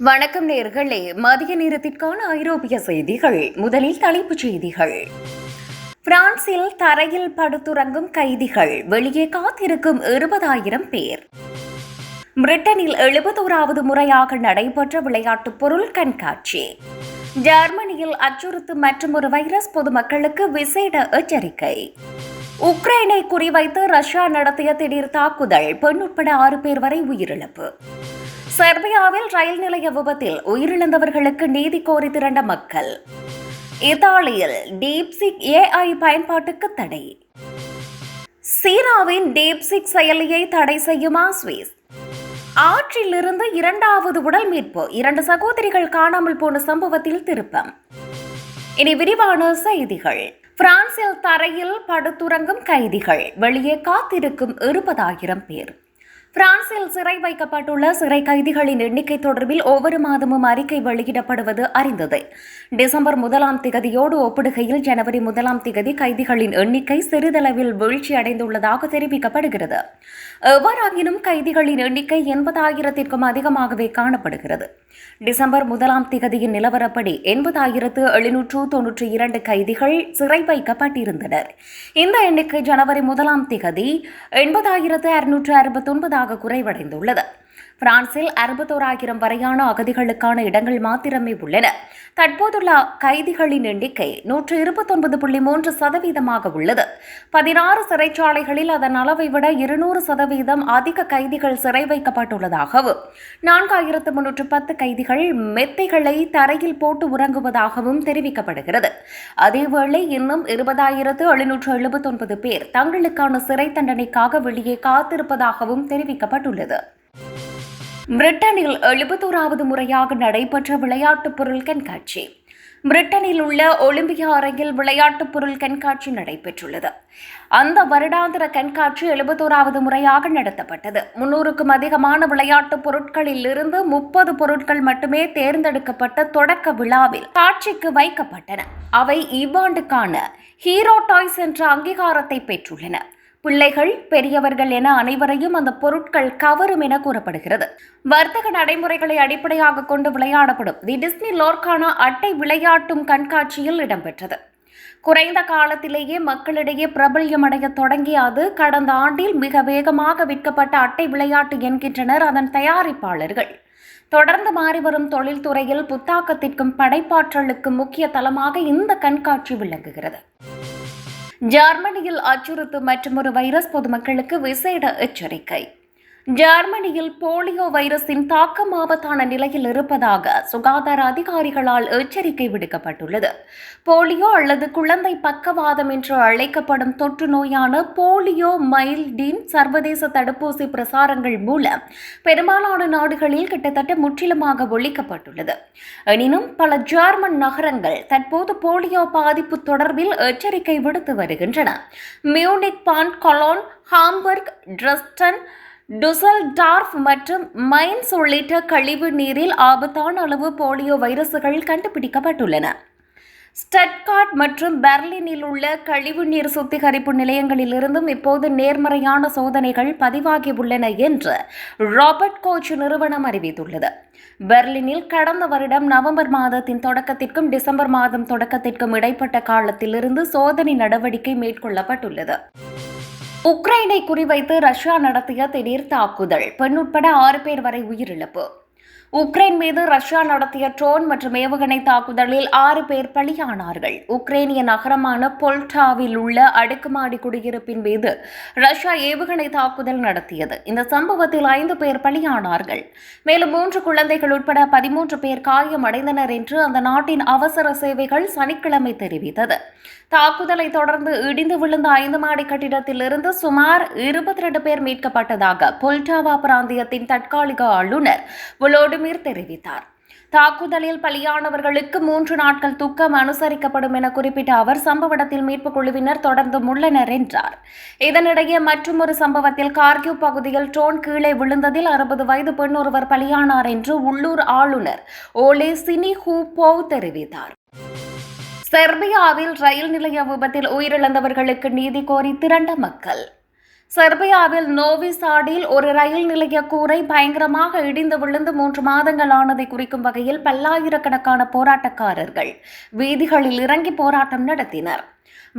வணக்கம் நேர்களே. மதிய நேரத்திற்கான ஐரோப்பிய செய்திகள். முதலில் தலைப்புச் செய்திகள். பிரான்சில் தரையில் படுத்துறங்கும் கைதிகள். வெளியே காத்திருக்கும் இருபதாயிரம் பேர். பிரிட்டனில் எழுபத்தோராவது முறையாக நடைபெற்ற விளையாட்டுப் பொருள் கண்காட்சி. ஜெர்மனியில் அச்சுறுத்தும் மற்றொரு வைரஸ் பொதுமக்களுக்கு விசேட எச்சரிக்கை. உக்ரைனை குறிவைத்து ரஷ்யா நடத்திய திடீர் தாக்குதல். பெண் உட்பட ஆறு பேர் வரை உயிரிழப்பு. செர்பியாவில் ரயில் நிலைய விபத்தில் உயிரிழந்தவர்களுக்கு நீதி கோரி திரண்ட மக்கள். இத்தாலியில் டீப்சிக் ஏஐ பயன்பாட்டுக்கு தடை. சீனாவின் டீப்சிக் செயலியை தடை செய்யுமா சுவிஸ்? ஆற்றிலிருந்து இரண்டாவது உடல் மீட்பு. இரண்டு சகோதரிகள் காணாமல் போன சம்பவத்தில் திருப்பம். இனி விரிவான செய்திகள். பிரான்சில் தரையில் படுத்துறங்கும் கைதிகள். வெளியே காத்திருக்கும் இருபதாயிரம் பேர். பிரான்சில் சிறை வைக்கப்பட்டுள்ள சிறை கைதிகளின் எண்ணிக்கை தொடர்பில் ஒவ்வொரு மாதமும் அறிக்கை வெளியிடப்படுவது அறிந்தது. டிசம்பர் முதலாம் திகதியோடு ஒப்பிடுகையில் ஜனவரி முதலாம் திகதி கைதிகளின் எண்ணிக்கை சிறிதளவில் வீழ்ச்சி அடைந்துள்ளதாக தெரிவிக்கப்படுகிறது. எவ்வாறாயினும் கைதிகளின் எண்ணிக்கை எண்பதாயிரத்திற்கும் அதிகமாகவே காணப்படுகிறது. டிசம்பர் முதலாம் திகதியின் நிலவரப்படி எண்பதாயிரத்து எழுநூற்று தொன்னூற்றி இரண்டு கைதிகள் சிறை வைக்கப்பட்டிருந்தனர். இந்த எண்ணிக்கை ஜனவரி முதலாம் திகதி எண்பதாயிரத்து அறுநூற்று அறுபத்தொன்பதாக குறைவடைந்துள்ளது. பிரான்சில் அறுபத்தோராயிரம் வரையான அகதிகளுக்கான இடங்கள் மாத்திரமே உள்ளன. தற்போதுள்ள கைதிகளின் எண்ணிக்கை நூற்று இருபத்தொன்பது புள்ளி மூன்று சதவீதமாக உள்ளது. பதினாறு சிறைச்சாலைகளில் அதன் அளவை விட இருநூறு சதவீதம் அதிக கைதிகள் சிறை வைக்கப்பட்டுள்ளதாகவும் நான்காயிரத்து முன்னூற்று பத்து கைதிகள் மெத்தைகளை தரையில் போட்டு உறங்குவதாகவும் தெரிவிக்கப்படுகிறது. அதேவேளை இன்னும் இருபதாயிரத்து எழுநூற்று எழுபத்தொன்பது பேர் தங்களுக்கான சிறை தண்டனைக்காக வெளியே காத்திருப்பதாகவும் தெரிவிக்கப்பட்டுள்ளது. பிரிட்டனில் எழுபத்தோராவது முறையாக நடைபெற்ற விளையாட்டுப் பொருள் கண்காட்சி. பிரிட்டனில் உள்ள ஒலிம்பியா அரங்கில் விளையாட்டுப் பொருள் கண்காட்சி நடைபெற்றுள்ளது. அந்த வருடாந்திர கண்காட்சி எழுபத்தோராவது முறையாக நடத்தப்பட்டது. முன்னூறுக்கும் அதிகமான விளையாட்டுப் பொருட்களில் இருந்து முப்பது பொருட்கள் மட்டுமே தேர்ந்தெடுக்கப்பட்ட தொடக்க விழாவில் காட்சிக்கு வைக்கப்பட்டன. அவை இவ்வாண்டுக்கான ஹீரோ டாய்ஸ் என்ற அங்கீகாரத்தை பெற்றுள்ளன. பிள்ளைகள் பெரியவர்கள் என அனைவரையும் அந்த பொருட்கள் கவரும் என கூறப்படுகிறது. வர்த்தக நடைமுறைகளை அடிப்படையாக கொண்டு விளையாடப்படும் தி டிஸ்னி லோர்கானா அட்டை விளையாட்டும் கண்காட்சியில் இடம்பெற்றது. குறைந்த காலத்திலேயே மக்களிடையே பிரபல்யமடைய தொடங்கிய அது கடந்த ஆண்டில் மிக வேகமாக விற்கப்பட்ட அட்டை விளையாட்டு என்கின்றனர் அதன் தயாரிப்பாளர்கள். தொடர்ந்து மாறிவரும் தொழில்துறையில் புத்தாக்கத்திற்கும் படைப்பாற்றலுக்கும் முக்கிய தளமாக இந்த கண்காட்சி விளங்குகிறது. ஜெர்மனியில் அச்சுறுத்தும் மற்றொரு வைரஸ் பொதுமக்களுக்கு விசேட எச்சரிக்கை. ஜெர்மனியில் போலியோ வைரஸின் தாக்கம் ஆபத்தான நிலையில் இருப்பதாக சுகாதார அதிகாரிகளால் எச்சரிக்கை விடுக்கப்பட்டுள்ளது. போலியோ அல்லது குழந்தை பக்கவாதம் என்று அழைக்கப்படும் தொற்று நோயான போலியோ மைல்டின் சர்வதேச தடுப்பூசி பிரசாரங்கள் மூலம் பெரும்பாலான நாடுகளில் கிட்டத்தட்ட முற்றிலுமாக ஒழிக்கப்பட்டுள்ளது. எனினும் பல ஜெர்மன் நகரங்கள் தற்போது போலியோ பாதிப்பு தொடர்பில் எச்சரிக்கை விடுத்து வருகின்றன. Munich Bonn Cologne Hamburg Dresden Dusseldorf மற்றும் மைன்ஸ் உள்ளிட்ட கழிவு நீரில் ஆபத்தான அளவு போலியோ வைரசுகள் கண்டுபிடிக்கப்பட்டுள்ளன. ஸ்டட்கார்ட் மற்றும் பெர்லினில் உள்ள கழிவுநீர் சுத்திகரிப்பு நிலையங்களிலிருந்தும் இப்போது நேர்மறையான சோதனைகள் பதிவாகியுள்ளன என்று ராபர்ட் கோச் நிறுவனம் அறிவித்துள்ளது. பெர்லினில் கடந்த வருடம் நவம்பர் மாதத்தின் தொடக்கத்திற்கும் டிசம்பர் மாதம் தொடக்கத்திற்கும் இடைப்பட்ட காலத்திலிருந்து சோதனை நடவடிக்கை மேற்கொள்ளப்பட்டுள்ளது. உக்ரைனை குறிவைத்து ரஷ்யா நடத்திய திடீர் தாக்குதல். பெண் உட்பட ஆறு பேர் வரை உயிரிழப்பு. உக்ரைன் மீது ரஷ்யா நடத்திய ட்ரோன் மற்றும் ஏவுகணை தாக்குதலில் ஆறு பேர் பலியானார்கள். உக்ரைனிய நகரமான பொல்டாவில் உள்ள அடுக்குமாடி குடியிருப்பின் மீது ரஷ்யா ஏவுகணை தாக்குதல் நடத்தியது. இந்த சம்பவத்தில் ஐந்து பேர் பலியானார்கள். மேலும் மூன்று குழந்தைகள் உட்பட பதிமூன்று பேர் காயமடைந்தனர் என்று அந்த நாட்டின் அவசர சேவைகள் சனிக்கிழமை தெரிவித்தது. தாக்குதலை தொடர்ந்து இடிந்து விழுந்த ஐந்து மாடி கட்டிடத்திலிருந்து சுமார் இருபத்தி ரெண்டு பேர் மீட்கப்பட்டதாக பொல்டாவா பிராந்தியத்தின் தற்காலிக ஆளுநர் வுலோடிமிர் தெரிவித்தார். தாக்குதலில் பலியானவர்களுக்கு மூன்று நாட்கள் துக்கம் அனுசரிக்கப்படும் என குறிப்பிட்ட அவர் சம்பவ இடத்தில் மீட்புக் குழுவினர் தொடர்ந்து உள்ளனர் என்றார். இதனிடையே மற்றொரு சம்பவத்தில் கார்கிவ் பகுதியில் ட்ரோன் கீழே விழுந்ததில் அறுபது வயது பெண் ஒருவர் பலியானார் என்று உள்ளூர் ஆளுநர் ஓலே சினி ஹூபோவ் தெரிவித்தார். செர்பியாவில் ரயில் நிலைய விபத்தில் உயிரிழந்தவர்களுக்கு நீதி கோரி திரண்ட மக்கள். செர்பியாவில் நோவிசாடில் ஒரு ரயில் நிலைய கூரை பயங்கரமாக இடிந்து விழுந்து மூன்று மாதங்கள் ஆனதை குறிக்கும் வகையில் பல்லாயிரக்கணக்கான போராட்டக்காரர்கள் வீதிகளில் இறங்கி போராட்டம் நடத்தினர்.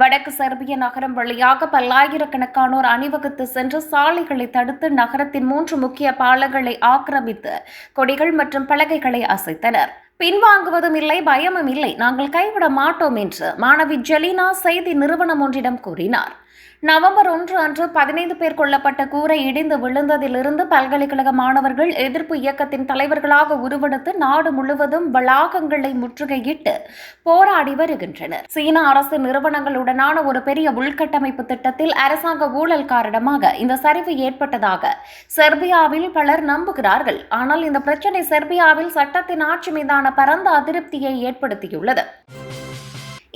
வடக்கு செர்பிய நகரம் வழியாக பல்லாயிரக்கணக்கானோர் அணிவகுத்து சென்று சாலைகளை தடுத்து நகரத்தின் மூன்று முக்கிய பாலங்களை ஆக்கிரமித்து கொடிகள் மற்றும் பலகைகளை அசைத்தனர். பின்வாங்குவதும் இல்லை பயமும் இல்லை. நாங்கள் கைவிட மாட்டோம் என்று மாணவி ஜெலினா செய்தி நிறுவனம் ஒன்றிடம் கூறினார். நவம்பர் ஒன்று அன்று பதினைந்து பேர் கொல்லப்பட்ட கூரை இடிந்து விழுந்ததிலிருந்து பல்கலைக்கழக மாணவர்கள் எதிர்ப்பு இயக்கத்தின் தலைவர்களாக உருவெடுத்து நாடு முழுவதும் வளாகங்களை முற்றுகையிட்டு போராடி வருகின்றனர். சீன அரசு நிறுவனங்களுடனான ஒரு பெரிய உள்கட்டமைப்பு திட்டத்தில் அரசாங்க ஊழல் காரணமாக இந்த சரிவு ஏற்பட்டதாக செர்பியாவில் பலர் நம்புகிறார்கள். ஆனால் இந்த பிரச்சனை செர்பியாவில் சட்டத்தின் ஆட்சி மீதான பரந்த அதிருப்தியை ஏற்படுத்தியுள்ளது.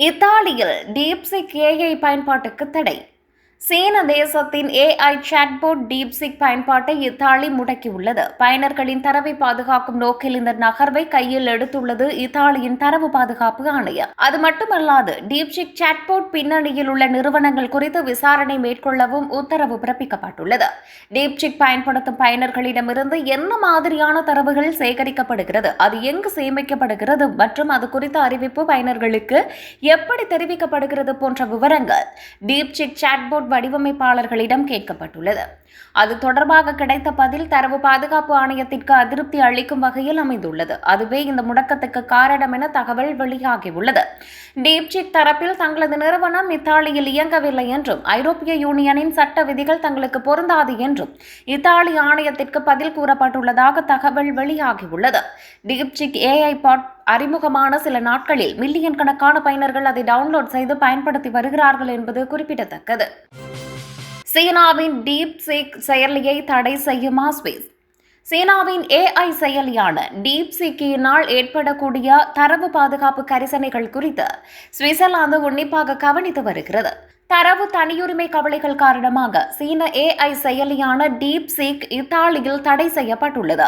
இத்தாலியில் டீப்சிக் ஏஐ பயன்பாட்டுக்கு தடை. சீன தேசத்தின் ஏஐ சாட்போட் டீப்சிக் பயன்பாட்டை இத்தாலி முடக்கியுள்ளது. பயனர்களின் தரவை பாதுகாக்கும் நோக்கில் இந்த நகர்வை கையில் எடுத்துள்ளது இத்தாலியின் தரவு பாதுகாப்பு ஆணையம். அது மட்டுமல்லாது டீப்சிக் சாட்போட் பின்னணியில் உள்ள நிறுவனங்கள் குறித்து விசாரணை மேற்கொள்ளவும் உத்தரவு பிறப்பிக்கப்பட்டுள்ளது. டீப்சிக் பயன்படுத்தும் பயனர்களிடமிருந்து என்ன மாதிரியான தரவுகள் சேகரிக்கப்படுகிறது அது எங்கு சேமிக்கப்படுகிறது மற்றும் அது குறித்த அறிவிப்பு பயனர்களுக்கு எப்படி தெரிவிக்கப்படுகிறது போன்ற விவரங்கள். டீப்சிக் சாட்போட் வடிவமைப்பாளர்களிடம் கேட்கப்பட்டுள்ளது. அது தொடர்பாக கிடைத்த பதில் தரவு பாதுகாப்பு ஆணையத்திற்கு அதிருப்தி அளிக்கும் வகையில் அமைந்துள்ளது. அதுவே இந்த முடக்கத்துக்கு காரணம் என தகவல் வெளியாகியுள்ளது. டீப்சிக் தரப்பில் தங்களது நிறுவனம் இத்தாலியில் இயங்கவில்லை என்றும் ஐரோப்பிய யூனியனின் சட்ட விதிகள் தங்களுக்கு பொருந்தாது என்றும் இத்தாலி ஆணையத்திற்கு பதில் கூறப்பட்டுள்ளதாக தகவல் வெளியாகியுள்ளது. டீப்சிக் ஏஐ பாட் அறிமுகமான சில நாட்களில் மில்லியன் கணக்கான பயனர்கள் அதை டவுன்லோட் செய்து பயன்படுத்தி வருகிறார்கள் என்பது குறிப்பிடத்தக்கது. சீனாவின் டீப் சீக் செயலியை தடை செய்யுமா ஸ்பேஸ் சீனாவின் ஏஐ செயலியான டீப் சீக்கியினால் ஏற்படக்கூடிய தரவு பாதுகாப்பு கரிசனைகள் குறித்து சுவிட்சர்லாந்து உன்னிப்பாக கவனித்து வருகிறது. தரவு தனியுரிமை கவலைகள் காரணமாக சீன ஏஐ செயலியான டீப் சீக் இத்தாலியில் தடை செய்யப்பட்டுள்ளது.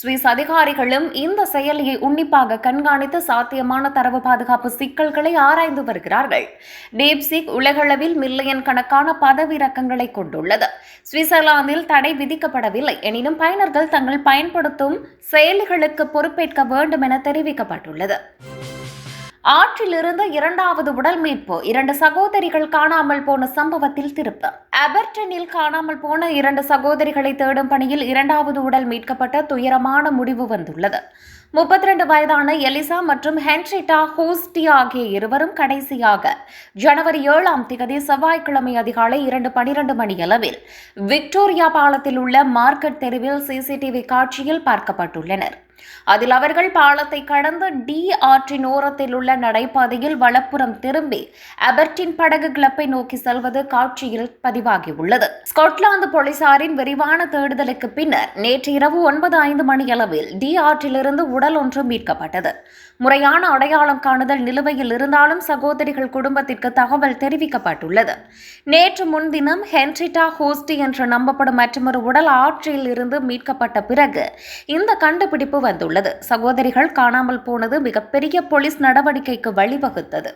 சுவிஸ் அதிகாரிகளும் இந்த செயலியை உன்னிப்பாக கண்காணித்து சாத்தியமான தரவு பாதுகாப்பு சிக்கல்களை ஆராய்ந்து வருகிறார்கள். டீப் சீக் உலகளவில் மில்லியன் கணக்கான பதவிறக்கங்களை கொண்டுள்ளது. சுவிட்சர்லாந்தில் தடை விதிக்கப்படவில்லை. எனினும் பயனர்கள் தங்கள் பயன்படுத்தும் செயலிகளுக்கு பொறுப்பேற்க வேண்டும் என தெரிவிக்கப்பட்டுள்ளது. ஆற்றிலிருந்து இரண்டாவது உடல் மீட்பு. இரண்டு சகோதரிகள் காணாமல் போன சம்பவத்தில் திருப்பு அபர்டனில் காணாமல் போன இரண்டு சகோதரிகளை தேடும் பணியில் இரண்டாவது உடல் மீட்கப்பட்ட துயரமான முடிவு வந்துள்ளது. முப்பத்தி ரெண்டு வயதான எலிசா மற்றும் ஹென்ரிட்டா ஹோஸ்டி ஆகிய இருவரும் கடைசியாக ஜனவரி ஏழாம் திகதி செவ்வாய்க்கிழமை அதிகாலை இரண்டு பனிரெண்டு மணியளவில் விக்டோரியா பாலத்தில் உள்ள மார்க்கெட் தெருவில் சிசிடிவி காட்சியில் பார்க்கப்பட்டுள்ளனர். அதில் அவர்கள் பாலத்தை கடந்து டி ஆற்றின் ஓரத்தில் உள்ள நடைபாதையில் வலப்புறம் திரும்பி அபர்டின் படகு கிளப்பை நோக்கி செல்வது காட்சியில் பதிவாகியுள்ளது. ஸ்காட்லாந்து போலீசாரின் விரிவான தேடுதலுக்கு பின்னர் நேற்று இரவு ஒன்பது ஐந்து மணியளவில் டி ஆற்றிலிருந்து உடல் ஒன்று மீட்கப்பட்டது. முறையான அடையாளம் காணுதல் நிலுவையில் இருந்தாலும் சகோதரிகள் குடும்பத்திற்கு தகவல் தெரிவிக்கப்பட்டுள்ளது. நேற்று முன்தினம் ஹென்ரிட்டா ஹோஸ்டி என்று நம்பப்படும் மற்றொரு உடல் ஆற்றில் இருந்து மீட்கப்பட்ட பிறகு இந்த கண்டுபிடிப்பு வந்துள்ளது. சகோதரிகள் காணாமல் போனது மிகப்பெரிய போலீஸ் நடவடிக்கைக்கு வழிவகுத்தது.